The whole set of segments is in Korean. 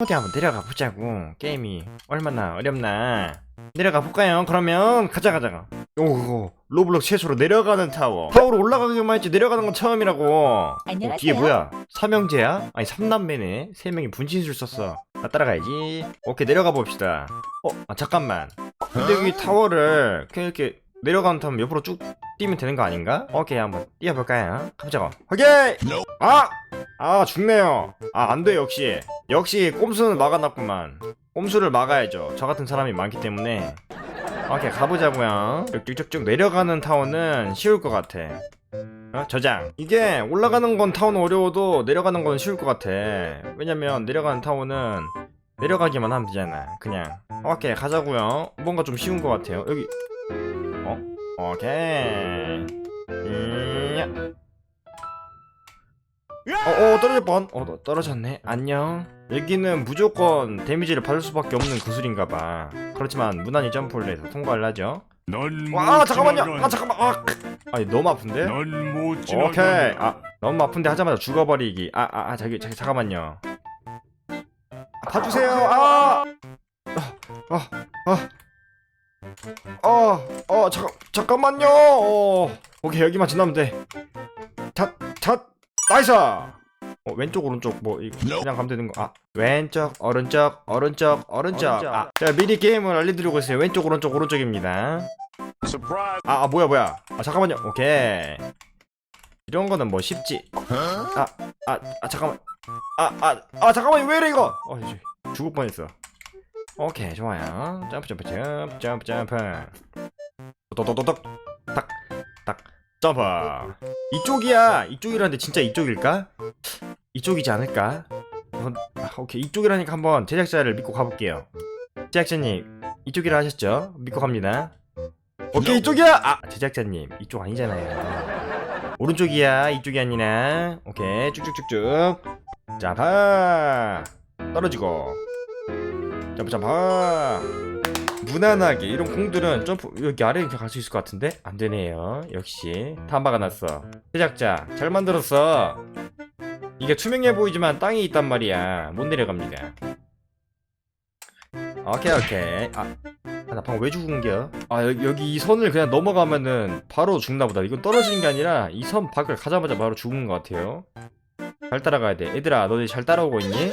어디 한번 내려가 보자고. 게임이 얼마나 어렵나. 내려가 볼까요? 그러면 가자 가자. 오 로블록 최초로 내려가는 타워. 타워로 올라가기만 했지? 내려가는 건 처음이라고. 어, 안녕하세요. 뒤에 뭐야? 삼형제야? 아니 삼남매네. 세 명이 분신술 썼어. 나 따라가야지. 오케이 내려가 봅시다. 어 아, 잠깐만. 근데 여기 타워를 그냥 이렇게 내려가는 타면 옆으로 쭉 뛰면 되는 거 아닌가? 오케이 한번 뛰어볼까요? 가보자고. 오케이! 아! 아 죽네요. 아 안 돼 역시. 역시 꼼수는 막아놨구만. 꼼수를 막아야죠. 저 같은 사람이 많기 때문에. 오케이 가보자고요. 쭉쭉쭉 내려가는 타워는 쉬울 것 같아. 어? 저장. 이게 올라가는 건 타워는 어려워도 내려가는 건 쉬울 것 같아. 왜냐면 내려가는 타워는 내려가기만 하면 되잖아 그냥. 오케이 가자고요. 뭔가 좀 쉬운 것 같아요. 여기. 어? 오케이 음, 어, 어 떨어질 뻔. 어 너- 떨어졌네. 안녕. 여기는 무조건 데미지를 받을 수밖에 없는 구슬인가봐. 그렇지만 무난히 점프를 해서 통과를 하죠. 넌와못 잠깐만요. 아 잠깐만. 아, 크. 아니 너무 아픈데? 오케이. 아 너무 아픈데 하자마자 죽어버리기. 아 아아 저기 저기 잠깐만요. 아, 봐주세요. 아. 아. 아. 아. 어 잠깐 잠깐만요. 어. 오케이 여기만 지나면 돼. 탓 탓. 나이스. 어, 왼쪽 오른쪽 뭐 이거 그냥 가면 되는 거. 아 왼쪽 오른쪽 오른쪽 오른쪽. 아, 자 미리 게임을 알려드리고 있어요. 왼쪽 오른쪽 오른쪽입니다. 아, 아 뭐야 뭐야 아 잠깐만요 오케이 이런 거는 뭐 쉽지 아 아 아 잠깐만 아 아 아 잠깐만 왜 이래 이거 어 이제 죽을 뻔했어 오케이 좋아요. 점프 점프 점프 점프 점프. 도도도도덕. 딱딱. 점프. 이쪽이야. 이쪽이라는데 진짜 이쪽일까? 이쪽이지 않을까? 어, 아, 오케이. 이쪽이라니까 한번 제작자를 믿고 가볼게요. 제작자님 이쪽이라 하셨죠? 믿고 갑니다. 오케이 이쪽이야! 아 제작자님 이쪽 아니잖아요. 오른쪽이야. 이쪽이 아니나. 오케이. 쭉쭉쭉쭉. 점프 떨어지고 점프 점프 무난하게. 이런 공들은 점프 여기 아래 이렇게 갈 수 있을 것 같은데? 안 되네요. 역시. 다 막아놨어. 제작자 잘 만들었어. 이게 투명해 보이지만 땅이 있단 말이야. 못 내려갑니다. 오케이 오케이. 아 아, 나 방금 왜 죽은겨? 아 여기, 여기 이 선을 그냥 넘어가면은 바로 죽나보다. 이건 떨어지는 게 아니라 이 선 밖을 가자마자 바로 죽은 것 같아요. 잘 따라가야 돼. 얘들아 너네 잘 따라오고 있니?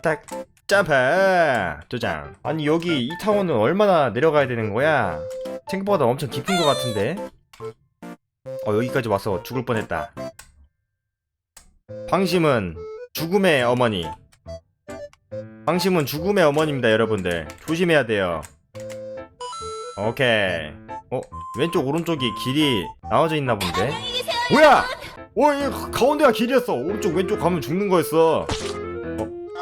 탁, 점프! 두 장. 아니, 여기 이 타워는 얼마나 내려가야 되는 거야? 생각보다 엄청 깊은 것 같은데? 어, 여기까지 와서 죽을 뻔했다. 방심은 죽음의 어머니. 방심은 죽음의 어머니입니다, 여러분들. 조심해야 돼요. 오케이. 어 왼쪽 오른쪽이 길이 나눠져 있나 본데. 뭐야? 어, 이 가운데가 길이었어. 오른쪽 왼쪽 가면 죽는 거였어.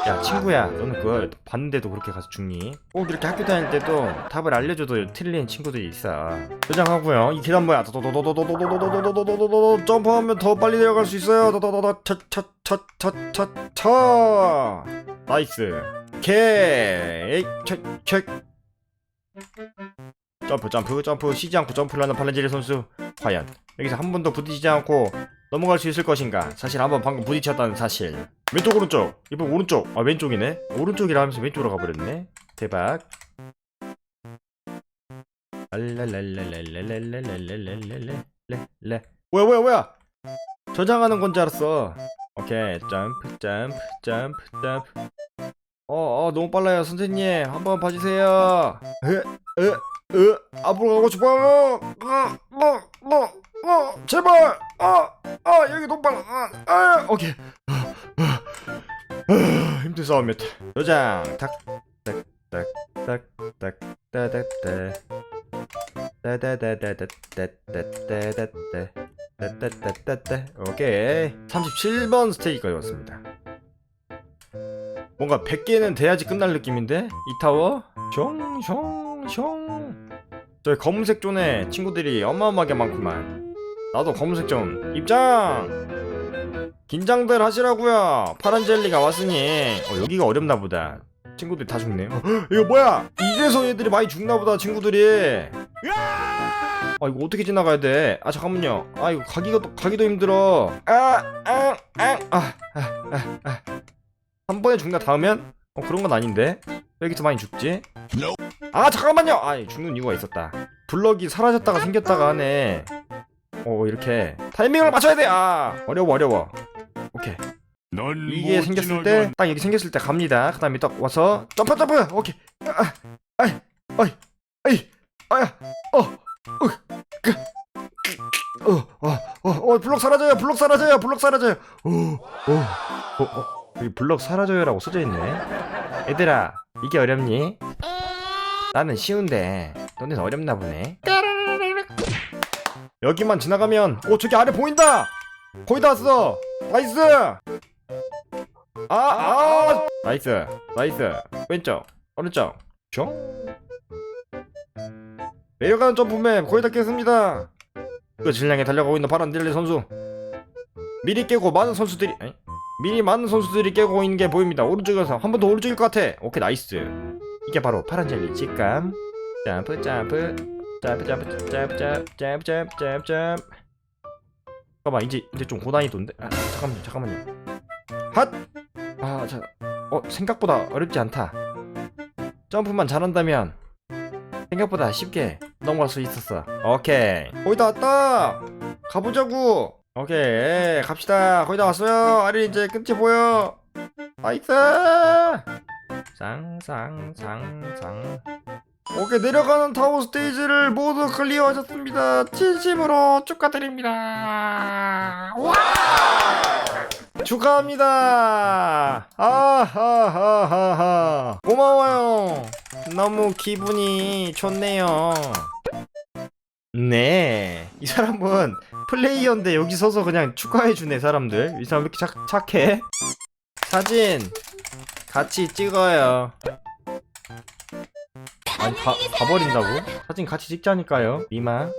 어, 야 친구야, 너는 그걸 봤는데도 그렇게 가서 죽니? 꼭 이렇게 학교 다닐 때도 답을 알려줘도 틀린 친구들이 있어. 저장하고요. 이 계단 뭐야? 도도도도도도도도도도도도도도도도도 점프하면 더 빨리 내려갈 수 있어요. 도도도도 차차차차차차. 나이스. 오케이. 체체 점프 점프 점프 쉬지 않고 점프를 하는 발렌제리 선수 과연 여기서 한 번도 부딪히지 않고 넘어갈 수 있을 것인가 사실 한번 방금 부딪혔다는 사실 왼쪽 오른쪽 이번 오른쪽 아 왼쪽이네 오른쪽이라 하면서 왼쪽으로 가버렸네 대박 랄랄랄랄랄랄랄랄랄랄랄랄랄 뭐야 뭐야 뭐야 저장하는 건 줄 알았어 오케이 점프 점프 점프 점프 어, 어, 너무 빨라요, 선생님. 한번 봐주세요. 으, 으, 으, 앞으로 가고 싶어요. 어, 제발. 아, 아, 여기 너무 빨라. 아, 아, 오케이. 아, 아, 아, 힘든 싸움이었다. 도장. 탁, 탁, 탁, 탁, 탁, 따닥, 따. 따다다다다다다다다다. 따따따따따. 오케이. 37번 스테이지까지 왔습니다. 뭔가 100개는 돼야지 끝날 느낌인데? 이 타워? 숑숑숑 저기 검은색 존에 친구들이 어마어마하게 많구만 나도 검은색 존 입장! 긴장들 하시라고요 파란 젤리가 왔으니 어 여기가 어렵나 보다 친구들이 다 죽네 어, 헉, 이거 뭐야 이래서 얘들이 많이 죽나 보다 친구들이 아 이거 어떻게 지나가야 돼? 아 잠깐만요. 아 이거 가기가 또 가기도 힘들어. 아아아아아한 번에 죽나 닿으면? 어 그런 건 아닌데 왜 이렇게 많이 죽지? 아 잠깐만요. 아 죽는 이유가 있었다. 블럭이 사라졌다가 생겼다가 하네. 어 이렇게 타이밍을 맞춰야 돼. 아 어려워 어려워. 이게 못 생겼을. 때딱 이렇게 생겼을 때 갑니다. 그다음에 딱 와서 점프 점프. 오케이. 아, 아이 아이 아이 아야 어. 어, 그, 그, 어, 어, 어, 어, 블럭 사라져요, 블럭 사라져요, 블럭 사라져요. 어, 어, 어, 어, 여기 블럭 사라져요라고 써져 있네. 얘들아, 이게 어렵니? 나는 쉬운데, 너네는 어렵나 보네. 여기만 지나가면, 오, 저기 아래 보인다. 거의 다 왔어. 나이스. 아, 아, 나이스, 나이스. 왼쪽, 오른쪽, 숑. 내려가는 점프맵 거의 다 깼습니다. 그 질량에 달려가고 있는 파란 딜리 선수. 미리 깨고 많은 선수들이 아니, 미리 많은 선수들이 깨고 있는 게 보입니다. 오른쪽에서 한 번 더 오른쪽일 것 같아. 오케이 나이스. 이게 바로 파란 젤리 직감. 점프 점프 점프 점프 점프 점프 점프 점프 점프. 잠깐만 이제 이제 좀 고난이도인데. 아, 잠깐만요 잠깐만요. 핫. 아 자. 어 생각보다 어렵지 않다. 점프만 잘한다면 생각보다 쉽게 넘어갈 수 있었어. 오케이. 거의 다 왔다. 가보자고. 오케이. 갑시다. 거의 다 왔어요. 아리 이제 끝이 보여. 나이스. 쌍쌍쌍쌍. 오케이 내려가는 타워 스테이지를 모두 클리어하셨습니다. 진심으로 축하드립니다. 와! 축하합니다. 아하하하하. 고마워요. 너무 기분이 좋네요. 네. 이 사람은 플레이어인데 여기 서서 그냥 축하해주네, 사람들. 이 사람 왜 이렇게 착, 착해? 사진 같이 찍어요. 아니, 가, 가버린다고? 사진 같이 찍자니까요. 이마.